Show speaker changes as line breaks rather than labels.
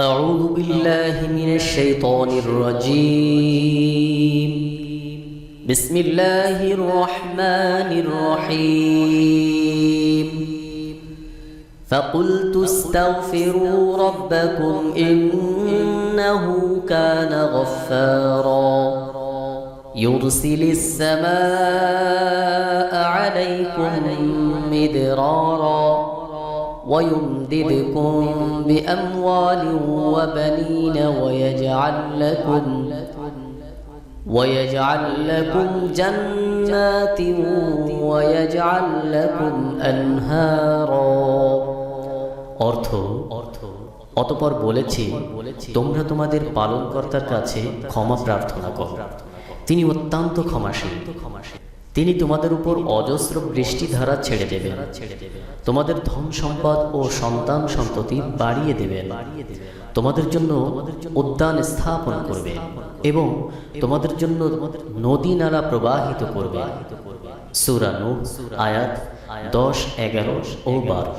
أعوذ بالله من الشيطان الرجيم. بسم الله الرحمن الرحيم. فقلت استغفروا ربكم إنه كان غفارا. يرسل السماء عليكم مدرارا. ويمددكم بأموال وبنين ويجعل لكم ويجعل لكم جنات ويجعل لكم أنهارا অর্থ অর্থ অতপর বলেছি তোমরা তোমাদের পালনকর্তার কাছে ক্ষমা প্রার্থনা করো তিনি অত্যন্ত ক্ষমাশীল তিনি তোমাদের উপর অজস্র বৃষ্টিধারা ছেড়ে দেবেন। তোমাদের ধন সম্পদ ও সন্তান সন্ততি বাড়িয়ে দেবেন। তোমাদের জন্য উদ্যান স্থাপন করবে এবং তোমাদের জন্য নদী নালা প্রবাহিত করবে। সুরানু আয়াত দশ, এগারো ও বারো।